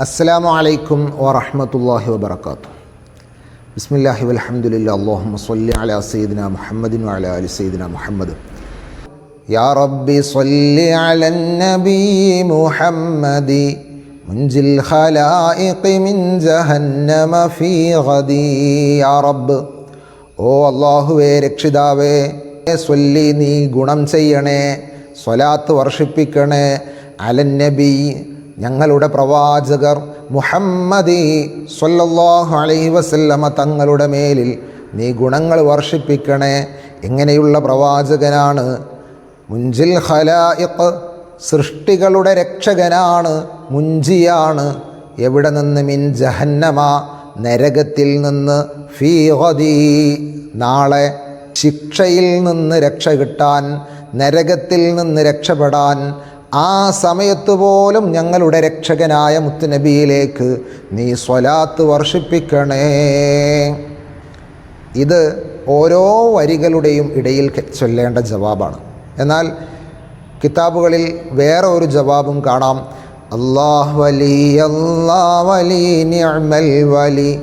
അസ്സലാമു അലൈക്കും വറഹ്മത്തുള്ളാഹി വാത്തു ബിസ്മില്ലാഹി വലഹമുല്ല അല്ലാഹുമ്മ സ്വല്ലി അലാ സയ്യിദിന മുഹമ്മദിൻ വഅലാ അലി സയ്യിദിന മുഹമ്മദ്. യാ റബ്ബി സ്വല്ലി അലൻ നബി മുഹമ്മദി മുൻജിൽ ഖലായിഖി മിൻ ജഹന്നമ ഫീ ഗദി. യാ റബ്ബ് ഓ അല്ലാഹുവേ രക്ഷിതാവേ സ്വല്ലി നീ ഗുണം ചെയ്യണേ സ്വലാത്ത് വർഷിപ്പിക്കണേ അലൻ നബി ഞങ്ങളുടെ പ്രവാചകർ മുഹമ്മദി സ്വല്ലല്ലാഹു അലൈഹി വസല്ലമ തങ്ങളുടെ മേലിൽ നീ ഗുണങ്ങൾ വർഷിപ്പിക്കണേ. എങ്ങനെയുള്ള പ്രവാചകനാണ്. മുഞ്ചിൽ ഖലായിഖ് സൃഷ്ടികളുടെ രക്ഷകനാണ്. മുഞ്ചിയാണ് എവിടെ നിന്ന്? മിൻ ജഹന്നമ. നരകത്തിൽ നിന്ന്. ഫീ ഗദീ. നാളെ ശിക്ഷയിൽ നിന്ന് രക്ഷ കിട്ടാൻ നരകത്തിൽ നിന്ന് രക്ഷപ്പെടാൻ ആ സമയത്ത് പോലും ഞങ്ങളുടെ രക്ഷകനായ മുത്തുനബിയിലേക്ക് നീ സ്വലാത്ത് വർഷിപ്പിക്കണേ. ഇത് ഓരോ വരികളുടെയും ഇടയിൽ ചൊല്ലേണ്ട ജവാബാണ്. എന്നാൽ കിതാബുകളിൽ വേറെ ഒരു ജവാബും കാണാം. അള്ളാഹ് വലി അള്ളാഹ് വലി വലി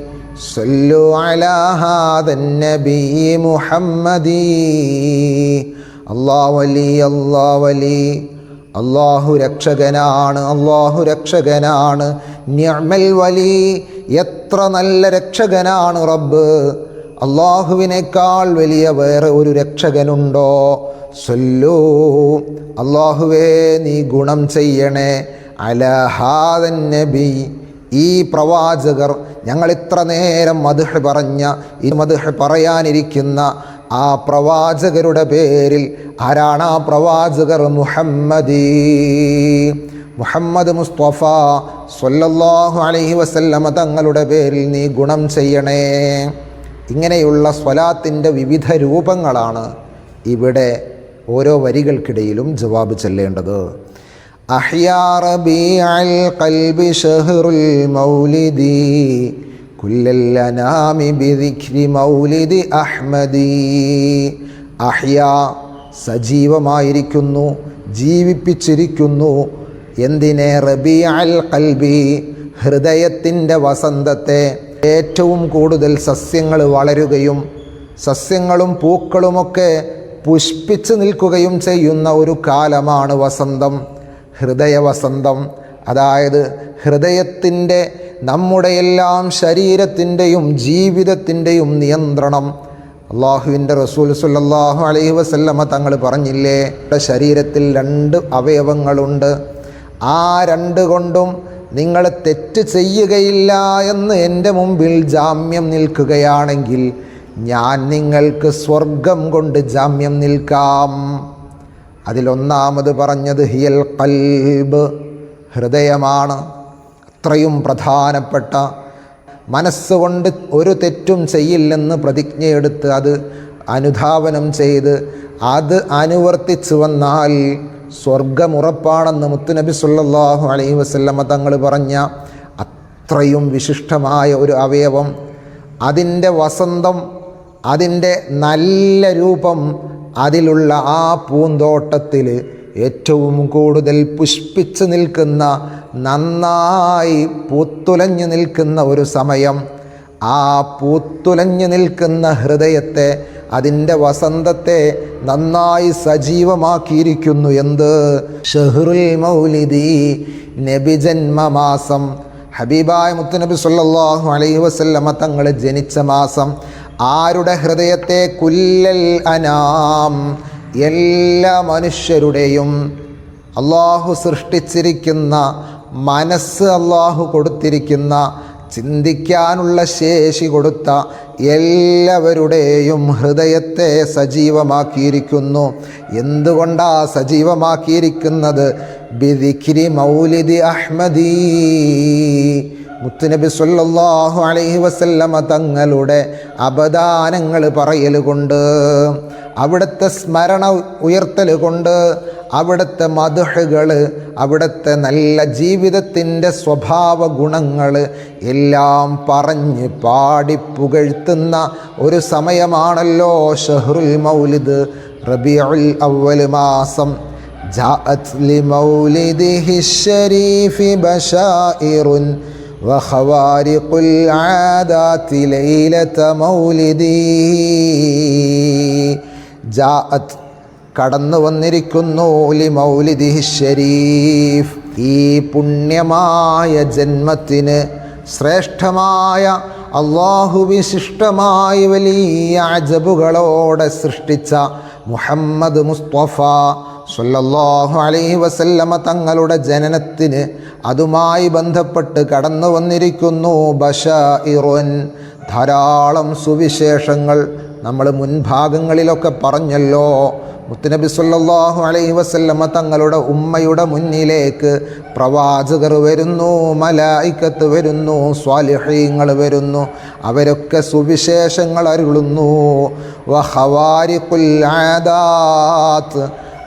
സല്ലു അലാ ഹാദൻ നബി മുഹമ്മദി. വലി അള്ളാഹ് വലി അള്ളാഹു രക്ഷകനാണ് അള്ളാഹു രക്ഷകനാണ്. ഞമൽ വലി എത്ര നല്ല രക്ഷകനാണ് റബ്ബ്. അള്ളാഹുവിനേക്കാൾ വലിയ വേറെ ഒരു രക്ഷകനുണ്ടോ? സൊല്ലൂ. അള്ളാഹുവേ നീ ഗുണം ചെയ്യണേ. അലഹാദൻ നബി. ഈ പ്രവാചകർ ഞങ്ങൾ ഇത്ര നേരം മധുഹ് പറഞ്ഞ ഈ മധുഹ് പറയാനിരിക്കുന്ന ആ പ്രവാചകരുടെ പേരിൽ ആരാണ് ആ പ്രവാചകർ? മുഹമ്മദീ. മുഹമ്മദ് മുസ്തഫ സൊല്ലാഹു അലഹി വസല്ലമ തങ്ങളുടെ പേരിൽ നീ ഗുണം ചെയ്യണേ. ഇങ്ങനെയുള്ള സ്വലാത്തിന്റെ വിവിധ രൂപങ്ങളാണ് ഇവിടെ ഓരോ വരികൾക്കിടയിലും ജവാബ് ചെല്ലേണ്ടത്. അഹ്യാ റബീഅൽ കൽബി ഷഹറുൽ മൗലിദി. അഹ്യാ സജീവമായിരിക്കുന്നു ജീവിപ്പിച്ചിരിക്കുന്നു. എന്തിനെ? റബീഅൽ ഖൽബി ഹൃദയത്തിന്റെ വസന്തത്തെ. ഏറ്റവും കൂടുതൽ സസ്യങ്ങൾ വളരുകയും സസ്യങ്ങളും പൂക്കളുമൊക്കെ പുഷ്പിച്ച് നിൽക്കുകയും ചെയ്യുന്ന ഒരു കാലമാണ് വസന്തം. ഹൃദയവസന്തം. അതായത് ഹൃദയത്തിന്റെ നമ്മുടെ എല്ലാം ശരീരത്തിന്റെയും ജീവിതത്തിന്റെയും നിയന്ത്രണം. അള്ളാഹുവിന്റെ റസൂൽ സുല്ലാഹു അലൈഹി വസല്ലമ തങ്ങൾ പറഞ്ഞില്ലേ നമ്മുടെ ശരീരത്തിൽ രണ്ട് അവയവങ്ങളുണ്ട്. ആ രണ്ട് കൊണ്ടും നിങ്ങൾ തെറ്റ് ചെയ്യുകയില്ല എന്ന് എന്റെ മുമ്പിൽ ജാമ്യം നിൽക്കുകയാണെങ്കിൽ ഞാൻ നിങ്ങൾക്ക് സ്വർഗം കൊണ്ട് ജാമ്യം നിൽക്കാം. അതിലൊന്നാമത് പറഞ്ഞത് ഹിയൽ കൽബ് ഹൃദയമാണ്. അത്രയും പ്രധാനപ്പെട്ട മനസ്സുകൊണ്ട് ഒരു തെറ്റും ചെയ്യില്ലെന്ന് പ്രതിജ്ഞയെടുത്ത് അത് അനുധാവനം ചെയ്ത് അത് അനുവർത്തിച്ചു വന്നാൽ സ്വർഗമുറപ്പാണെന്ന് മുത്തുനബി സുല്ലാഹു അലൈഹി വസല്ലമ തങ്ങൾ പറഞ്ഞ അത്രയും വിശിഷ്ടമായ ഒരു അവയവം അതിന്റെ വസന്തം അതിന്റെ നല്ല രൂപം അതിലുള്ള ആ പൂന്തോട്ടത്തിൽ ഏറ്റവും കൂടുതൽ പുഷ്പിച്ച് നിൽക്കുന്ന നന്നായി പൂത്തുലഞ്ഞു നിൽക്കുന്ന ഒരു സമയം. ആ പൂത്തുലഞ്ഞു നിൽക്കുന്ന ഹൃദയത്തെ അതിന്റെ വസന്തത്തെ നന്നായി സജീവമാക്കിയിരിക്കുന്നു എന്ത്? ഷെഹ്റുൽ മൗലിദി നബിജന്മമാസം ഹബീബായ മുത്തുനബി സല്ലല്ലാഹു അലൈഹി വസല്ലമ തങ്ങൾ ജനിച്ച മാസം. ആരുടെ ഹൃദയത്തെ? കുല്ലൽ അനാം. എല്ലാ മനുഷ്യരുടെയും അള്ളാഹു സൃഷ്ടിച്ചിരിക്കുന്ന മനസ്സ് അള്ളാഹു കൊടുത്തിരിക്കുന്ന ചിന്തിക്കാനുള്ള ശേഷി കൊടുത്ത എല്ലാവരുടെയും ഹൃദയത്തെ സജീവമാക്കിയിരിക്കുന്നു. എന്തുകൊണ്ടാ സജീവമാക്കിയിരിക്കുന്നത്? ബിദിഖിരി മൗലിദി അഹ്മദീ. മുത്തുനബി സല്ലാഹു അലൈഹി വസല്ലമ തങ്ങളുടെ അപദാനങ്ങൾ പറയൽ കൊണ്ട് അവിടുത്തെ സ്മരണ ഉയർത്തൽ കൊണ്ട് അവിടുത്തെ മധുഹകൾ അവിടുത്തെ നല്ല ജീവിതത്തിന്റെ സ്വഭാവ ഗുണങ്ങൾ എല്ലാം പറഞ്ഞ് പാടി പുകഴ്ത്തുന്ന ഒരു സമയമാണല്ലോ ഷഹ്റുൽ മൗലിദ് റബിയുൽ അവൽ മാസം. ജാഅത് ലി മൗലിദിഹി ഷരീഫി ബഷായിറുൻ وخوارق العادات ليلة مولده جاءت കടന്നു വന്നിരിക്കുന്നു ലി മൗലിദിഹി ഷരീഫ് ഈ പുണ്യമായ ജന്മത്തിന് ശ്രേഷ്ഠമായ അള്ളാഹു വിശിഷ്ടമായ വലിയ അജബുകളോടെ സൃഷ്ടിച്ച മുഹമ്മദ് മുസ്തഫ സല്ലല്ലാഹു അലൈഹി വസല്ലമ തങ്ങളുടെ ജനനത്തിന് അതുമായി ബന്ധപ്പെട്ട് കടന്നു വന്നിരിക്കുന്നു. ബഷ ഇറുൻ ധാരാളം സുവിശേഷങ്ങൾ നമ്മൾ മുൻഭാഗങ്ങളിലൊക്കെ പറഞ്ഞല്ലോ. മുത്തുനബി സല്ലാഹു അലൈഹി വസല്ലമ തങ്ങളുടെ ഉമ്മയുടെ മുന്നിലേക്ക് പ്രവാചകർ വരുന്നു മലായിക്കത്ത് വരുന്നു സ്വാലിഹീങ്ങൾ വരുന്നു അവരൊക്കെ സുവിശേഷങ്ങൾ അരുളുന്നു. വഹവാരി ആദാത്ത്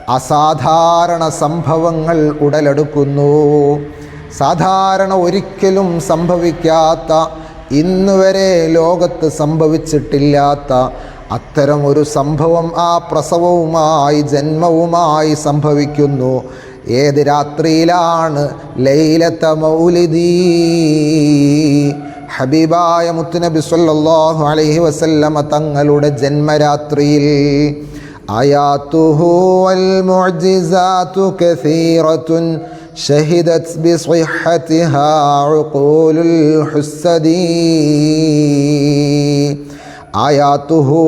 അസാധാരണ സംഭവങ്ങൾ ഉടലെടുക്കുന്നു. സാധാരണ ഒരിക്കലും സംഭവിക്കാത്ത ഇന്നുവരെ ലോകത്ത് സംഭവിച്ചിട്ടില്ലാത്ത അത്തരം ഒരു സംഭവം ആ പ്രസവവുമായി ജന്മവുമായി സംഭവിക്കുന്നു. ഏത് രാത്രിയിലാണ് ലൈലത്ത മൗലിദീ? ഹബീബായ മുത്തുനബി സല്ലല്ലാഹു അലൈഹി വസല്ലമ തങ്ങളുടെ ജന്മരാത്രിയിൽ ആയാത്തുഹു വൽ മുഅ്ജിസാതു കസീറത്തുൻ شهدت بصحتها عقول الحسدي ആയാത്തുഹു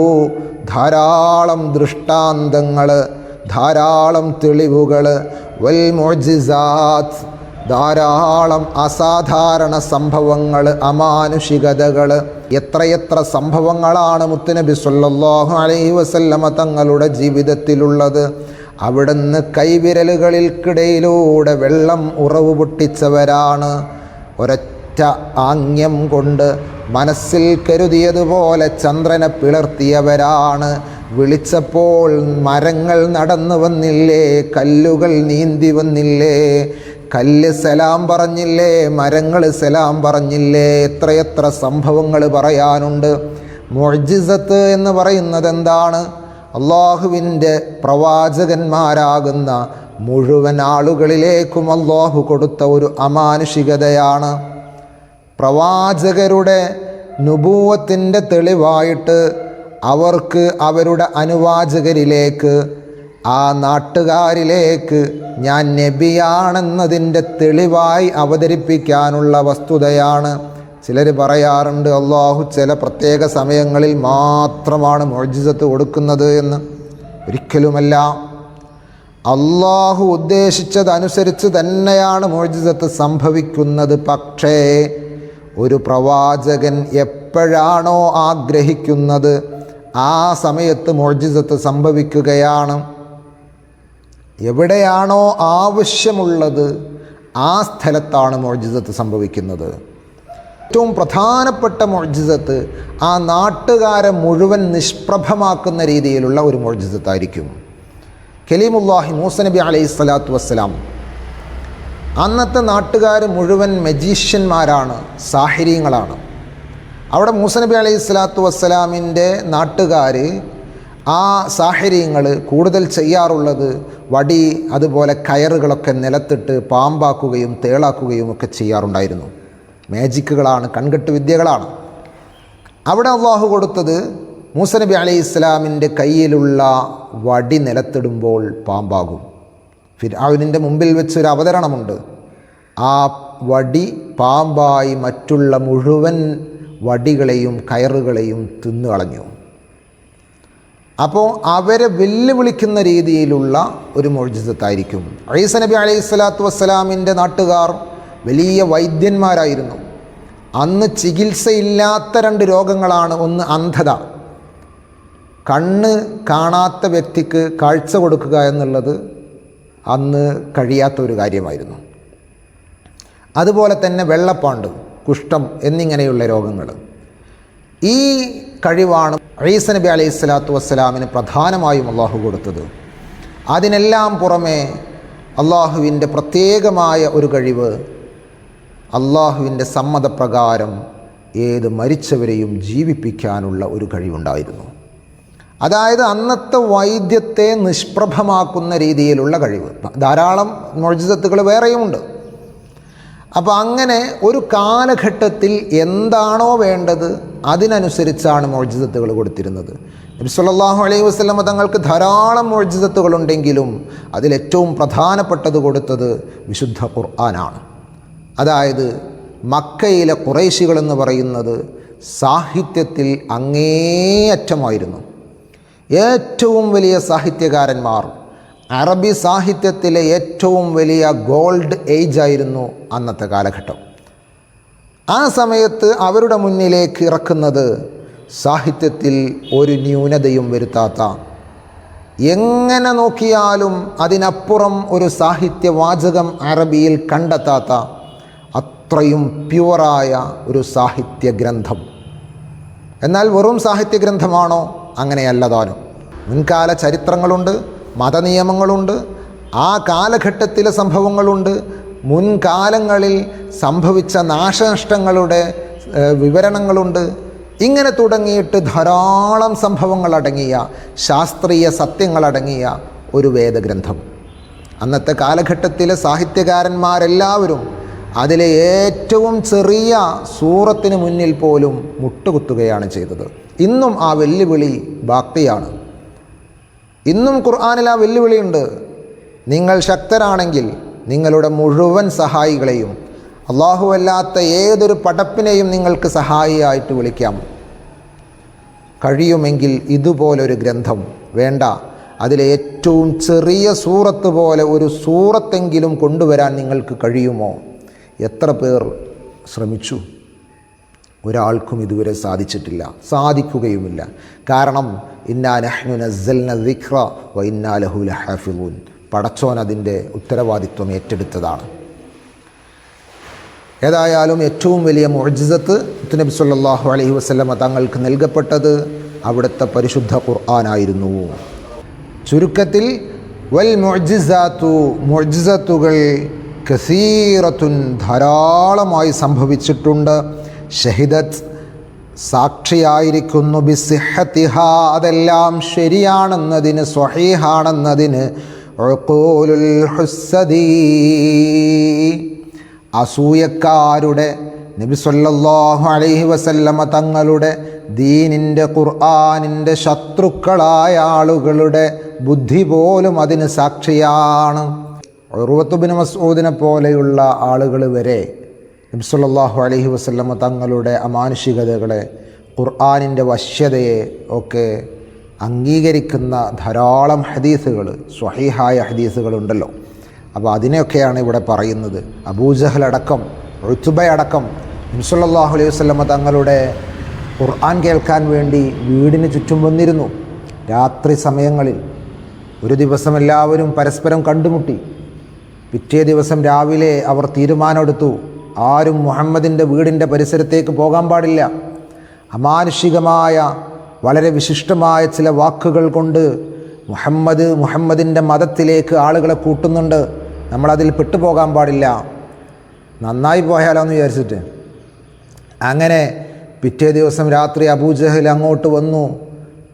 ധാരാളം ദൃഷ്ടാന്തങ്ങൾ ധാരാളം തെളിവുകൾ വൽ മുഅ്ജിസാത്ത് ധാരാളം അസാധാരണ സംഭവങ്ങൾ അമാനുഷികതകൾ എത്രയെത്ര സംഭവങ്ങളാണ് മുത്തുനബി സല്ലല്ലാഹു അലൈഹി വസല്ലമ തങ്ങളുടെ ജീവിതത്തിലുള്ളത്. അവിടുന്ന് കൈവിരലുകൾക്കിടയിലൂടെ വെള്ളം ഉറവ് പൊട്ടിച്ചവരാണ്. ഒരൊറ്റ ആംഗ്യം കൊണ്ട് മനസ്സിൽ കരുതിയതുപോലെ ചന്ദ്രനെ പിളർത്തിയവരാണ്. വിളിച്ചപ്പോൾ മരങ്ങൾ നടന്നു വന്നില്ലേ കല്ലുകൾ നീന്തി വന്നില്ലേ കല്ല് സലാം പറഞ്ഞില്ലേ മരങ്ങൾ സലാം പറഞ്ഞില്ലേ എത്രയെത്ര സംഭവങ്ങൾ പറയാനുണ്ട്. മൊഴിസത്ത് എന്ന് പറയുന്നത് എന്താണ് അള്ളാഹുവിന്റെ പ്രവാചകന്മാരാകുന്ന മുഴുവൻ ആളുകളിലേക്കും അള്ളാഹു കൊടുത്ത ഒരു അമാനുഷികതയാണ്. പ്രവാചകരുടെ നുപൂവത്തിന്റെ തെളിവായിട്ട് അവർക്ക് അവരുടെ അനുവാചകരിലേക്ക് ആ നാട്ടുകാരിലേക്ക് ഞാൻ നബിയാണെന്നതിന്റെ തെളിവായി അവതരിപ്പിക്കാനുള്ള വസ്തുതയാണ്. ചിലർ പറയാറുണ്ട് അള്ളാഹു ചില പ്രത്യേക സമയങ്ങളിൽ മാത്രമാണ് മോജിസത്ത് കൊടുക്കുന്നത് എന്ന്. ഒരിക്കലുമല്ല. അള്ളാഹു ഉദ്ദേശിച്ചതനുസരിച്ച് തന്നെയാണ് മോജിസത്ത് സംഭവിക്കുന്നത്. പക്ഷേ ഒരു പ്രവാചകൻ എപ്പോഴാണോ ആഗ്രഹിക്കുന്നത് ആ സമയത്ത് മോജിസത്ത് സംഭവിക്കുകയാണ്. എവിടെയാണോ ആവശ്യമുള്ളത് ആ സ്ഥലത്താണ് മോജിസത്ത് സംഭവിക്കുന്നത്. ഏറ്റവും പ്രധാനപ്പെട്ട മോജിസത്ത് ആ നാട്ടുകാരെ മുഴുവൻ നിഷ്പ്രഭമാക്കുന്ന രീതിയിലുള്ള ഒരു മോജിസത്തായിരിക്കും കലീമുല്ലാഹി മൂസ നബി അലൈഹി സ്വലാത്തു വസ്സലാം അന്നത്തെ നാട്ടുകാർ മുഴുവൻ മജീഷ്യന്മാരാണ് സാഹിര്യങ്ങളാണ് അവിടെ മൂസ നബി അലൈഹി സ്വലാത്തു വസ്സലാമിന്റെ നാട്ടുകാർ ആ സാഹചര്യങ്ങൾ കൂടുതൽ ചെയ്യാറുള്ളത് വടി അതുപോലെ കയറുകളൊക്കെ നിലത്തിട്ട് പാമ്പാക്കുകയും തേളാക്കുകയും ഒക്കെ ചെയ്യാറുണ്ടായിരുന്നു. മാജിക്കുകളാണ് കൺകെട്ട് വിദ്യകളാണ്. അവിടെ അള്ളാഹു കൊടുത്തത് മൂസനബി അലി ഇസ്ലാമിന്റെ കയ്യിലുള്ള വടി നിലത്തിടുമ്പോൾ പാമ്പാകും. ഫിരാവിനിന്റെ മുമ്പിൽ വെച്ചൊരു അവതരണമുണ്ട്. ആ വടി പാമ്പായി മറ്റുള്ള മുഴുവൻ വടികളെയും കയറുകളെയും തിന്നു കളഞ്ഞു അപ്പോൾ അവരെ വെല്ലുവിളിക്കുന്ന രീതിയിലുള്ള ഒരു മോജിസത്തായിരിക്കും ഐസ നബി അലൈഹി സ്വലാത്തു വസ്സലാമിന്റെ നാട്ടുകാർ വലിയ വൈദ്യന്മാരായിരുന്നു. അന്ന് ചികിത്സയില്ലാത്ത രണ്ട് രോഗങ്ങളാണ്. ഒന്ന് അന്ധത. കണ്ണ് കാണാത്ത വ്യക്തിക്ക് കാഴ്ച കൊടുക്കുക എന്നുള്ളത് അന്ന് കഴിയാത്ത ഒരു കാര്യമായിരുന്നു. അതുപോലെ തന്നെ വെള്ളപ്പാണ്ട് കുഷ്ഠം എന്നിങ്ങനെയുള്ള രോഗങ്ങൾ. ഈ കഴിവാണ് ഈസ നബി അലൈഹി സ്വലാത്തു വസ്സലാമിന് പ്രധാനമായും അള്ളാഹു കൊടുത്തത്. അതിനെല്ലാം പുറമെ അള്ളാഹുവിന്റെ പ്രത്യേകമായ ഒരു കഴിവ് അള്ളാഹുവിന്റെ സമ്മതപ്രകാരം ഏത് മരിച്ചവരെയും ജീവിപ്പിക്കാനുള്ള ഒരു കഴിവുണ്ടായിരുന്നു. അതായത് അന്നത്തെ വൈദ്യത്തെ നിഷ്പ്രഭമാക്കുന്ന രീതിയിലുള്ള കഴിവ്. ധാരാളം മോചിതത്തുകൾ വേറെയുമുണ്ട്. അപ്പോൾ അങ്ങനെ ഒരു കാലഘട്ടത്തിൽ എന്താണോ വേണ്ടത് അതിനനുസരിച്ചാണ് മോർജിതത്തുകൾ കൊടുത്തിരുന്നത്. നബി സല്ലല്ലാഹു അലൈഹി വസല്ലമ തങ്ങൾക്ക് ധാരാളം മോചിതത്തുകളുണ്ടെങ്കിലും അതിലേറ്റവും പ്രധാനപ്പെട്ടത് കൊടുത്തത് വിശുദ്ധ ഖുർആനാണ്. അതായത് മക്കയിലെ കുറേശികളെന്ന് പറയുന്നത് സാഹിത്യത്തിൽ അങ്ങേയറ്റമായിരുന്നു. ഏറ്റവും വലിയ സാഹിത്യകാരന്മാർ അറബി സാഹിത്യത്തിലെ ഏറ്റവും വലിയ ഗോൾഡ് ഏജ് ആയിരുന്നു അന്നത്തെ കാലഘട്ടം. ആ സമയത്ത് അവരുടെ മുന്നിലേക്ക് ഇറക്കുന്നത് സാഹിത്യത്തിൽ ഒരു ന്യൂനതയും വരുത്താത്ത. എങ്ങനെ നോക്കിയാലും അതിനപ്പുറം ഒരു സാഹിത്യവാചകം അറബിയിൽ കണ്ടെത്താത്ത അത്രയും പ്യുവറായ ഒരു സാഹിത്യ ഗ്രന്ഥം എന്നാൽ വെറും സാഹിത്യ ഗ്രന്ഥമാണോ അങ്ങനെയല്ല താനും. മുൻകാല ചരിത്രങ്ങളുണ്ട്. മതനിയമങ്ങളുണ്ട് ആ കാലഘട്ടത്തിലെ സംഭവങ്ങളുണ്ട്. മുൻകാലങ്ങളിൽ സംഭവിച്ച നാശനഷ്ടങ്ങളുടെ വിവരണങ്ങളുണ്ട്. ഇങ്ങനെ തുടങ്ങിയിട്ട് ധാരാളം സംഭവങ്ങളടങ്ങിയ ശാസ്ത്രീയ സത്യങ്ങളടങ്ങിയ ഒരു വേദഗ്രന്ഥം. അന്നത്തെ കാലഘട്ടത്തിലെ സാഹിത്യകാരന്മാരെല്ലാവരും അതിലെ ഏറ്റവും ചെറിയ സൂറത്തിന് മുന്നിൽ പോലും മുട്ടുകുത്തുകയാണ് ചെയ്തത്. ഇന്നും ആ വെല്ലുവിളി ബാക്കിയാണ് ഇന്നും ഖുർആാനിൽ ആ വെല്ലുവിളിയുണ്ട്. നിങ്ങൾ ശക്തരാണെങ്കിൽ നിങ്ങളുടെ മുഴുവൻ സഹായികളെയും അള്ളാഹു അല്ലാത്ത ഏതൊരു പടപ്പിനെയും നിങ്ങൾക്ക് സഹായിയായിട്ട് വിളിക്കാം. കഴിയുമെങ്കിൽ ഇതുപോലൊരു ഗ്രന്ഥം വേണ്ട. അതിലെ ഏറ്റവും ചെറിയ സൂറത്ത് പോലെ ഒരു സൂറത്തെങ്കിലും കൊണ്ടുവരാൻ നിങ്ങൾക്ക് കഴിയുമോ? എത്ര പേർ ശ്രമിച്ചു? ഒരാൾക്കും ഇതുവരെ സാധിച്ചിട്ടില്ല സാധിക്കുകയുമില്ല. കാരണം ഇന്നാ നഹ്നു നസ്സൽന ദിഖ്റ വ ഇന്നാ ലഹു ലഹാഫിളൂൻ പടച്ചോൻ അതിന്റെ ഉത്തരവാദിത്വം ഏറ്റെടുത്തതാണ്. ഏതായാലും ഏറ്റവും വലിയ മുഅ്ജിസത്ത് നബി സല്ലല്ലാഹു അലൈഹി വസല്ലമ തങ്ങൾക്ക് നൽകപ്പെട്ടത് അവിടുത്തെ പരിശുദ്ധ ഖുർആനായിരുന്നു. ചുരുക്കത്തിൽ വൽ മുഅ്ജിസാതു മുഅ്ജിസത്തുകൾ കസീറത്തുൻ ധാരാളമായി സംഭവിച്ചിട്ടുണ്ട്. ഷഹിദത്ത് സാക്ഷിയായിരിക്കുന്നു ബിസിഹത്തിഹ. അതെല്ലാം ശരിയാണെന്നതിന് സ്വഹീഹാണെന്നതിന് അസൂയക്കാരുടെ നബി സല്ലല്ലാഹു അലൈഹി വസല്ലമ തങ്ങളുടെ ദീനിന്റെ ഖുർആാനിന്റെ ശത്രുക്കളായ ആളുകളുടെ ബുദ്ധി പോലും അതിന് സാക്ഷിയാണ്. ഉറുവത്തുബിന് മസൂദിനെ പോലെയുള്ള ആളുകൾ വരെ നബി അലഹി വസ്ലമ തങ്ങളുടെ അമാനുഷികതകളെ ഖുർആാനിന്റെ വശ്യതയെ ഒക്കെ അംഗീകരിക്കുന്ന ധാരാളം ഹദീസുകൾ സ്വഹീഹായ ഹദീസുകളുണ്ടല്ലോ. അപ്പോൾ അതിനെയൊക്കെയാണ് ഇവിടെ പറയുന്നത്. അബൂജഹൽ അടക്കം ഋത്തുബയടക്കം നബ്സുല്ലാഹു അലൈഹി വസ്ലമ തങ്ങളുടെ ഖുർആൻ കേൾക്കാൻ വേണ്ടി വീടിന് ചുറ്റും വന്നിരുന്നു. രാത്രി സമയങ്ങളിൽ ഒരു ദിവസം എല്ലാവരും പരസ്പരം കണ്ടുമുട്ടി. പിറ്റേ ദിവസം രാവിലെ അവർ തീരുമാനമെടുത്തു. ആരും മുഹമ്മദിന്റെ വീടിന്റെ പരിസരത്തേക്ക് പോകാൻ പാടില്ല. അമാനുഷികമായ വളരെ വിശിഷ്ടമായ ചില വാക്കുകൾ കൊണ്ട് മുഹമ്മദ് മുഹമ്മദിന്റെ മതത്തിലേക്ക് ആളുകളെ കൂട്ടുന്നുണ്ട്. നമ്മളതിൽ പെട്ടുപോകാൻ പാടില്ല. നന്നായി പോയാലോ എന്ന് വിചാരിച്ചിട്ട്. അങ്ങനെ പിറ്റേ ദിവസം രാത്രി അബൂജഹൽ അങ്ങോട്ട് വന്നു.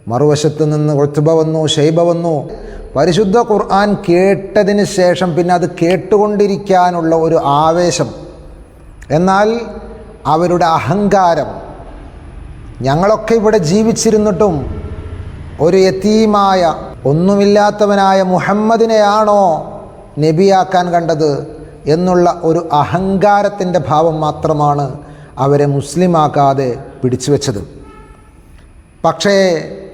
മറുവശത്ത് നിന്ന് ഒത്തുബ വന്നു ഷെയ്ബ വന്നു. പരിശുദ്ധ ഖുർആൻ കേട്ടതിന് ശേഷം പിന്നെ അത് കേട്ടുകൊണ്ടിരിക്കാനുള്ള ഒരു ആവേശം. എന്നാൽ അവരുടെ അഹങ്കാരം ഞങ്ങളൊക്കെ ഇവിടെ ജീവിച്ചിരുന്നിട്ടും ഒരു യത്തീമായ ഒന്നുമില്ലാത്തവനായ മുഹമ്മദിനെയാണോ നബിയാക്കാൻ കണ്ടത് എന്നുള്ള ഒരു അഹങ്കാരത്തിന്റെ ഭാവം മാത്രമാണ് അവരെ മുസ്ലിമാക്കാതെ പിടിച്ചു വെച്ചത്. പക്ഷേ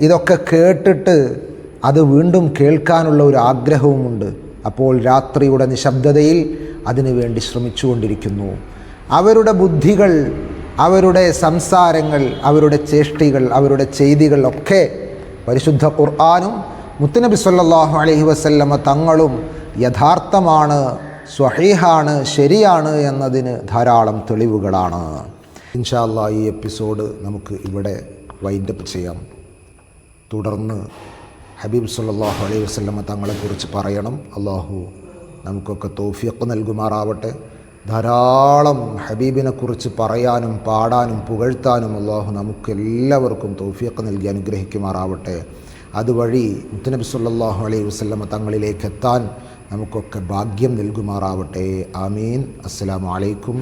ഇതൊക്കെ കേട്ടിട്ട് അത് വീണ്ടും കേൾക്കാനുള്ള ഒരു ആഗ്രഹവുമുണ്ട്. അപ്പോൾ രാത്രിയുടെ നിശബ്ദതയിൽ അതിനുവേണ്ടി ശ്രമിച്ചുകൊണ്ടിരിക്കുന്നു. അവരുടെ ബുദ്ധികൾ അവരുടെ സംസാരങ്ങൾ അവരുടെ ചേഷ്ടികൾ അവരുടെ ചെയ്തികൾ ഒക്കെ പരിശുദ്ധ ഖുർആാനും മുത്തുനബി സല്ലാഹു അലഹി വസല്ലമ തങ്ങളും യഥാർത്ഥമാണ് സ്വഹീഹാണ് ശരിയാണ് എന്നതിന് ധാരാളം തെളിവുകളാണ്. ഇൻഷാല്ല ഈ എപ്പിസോഡ് നമുക്ക് ഇവിടെ വൈൻഡപ്പ് ചെയ്യാം. തുടർന്ന് ഹബീബ് സല്ലാഹു അലൈഹി വസല്ലമ തങ്ങളെക്കുറിച്ച് പറയണം. അള്ളാഹു നമുക്കൊക്കെ തോഫിയൊക്കെ നൽകുമാറാവട്ടെ. ധാരാളം ഹബീബിനെ കുറിച്ച് പറയാനും പാടാനും പുകഴ്ത്താനും അള്ളാഹു നമുക്ക് എല്ലാവർക്കും തോഫിയൊക്കെ നൽകി അനുഗ്രഹിക്കുമാറാവട്ടെ. അതുവഴി മുത്തനബി സല്ലാഹു അലൈഹി വസ്ലമ തങ്ങളിലേക്ക് എത്താൻ നമുക്കൊക്കെ ഭാഗ്യം നൽകുമാറാവട്ടെ. ആമീൻ. അസ്സലാമു അലൈക്കും.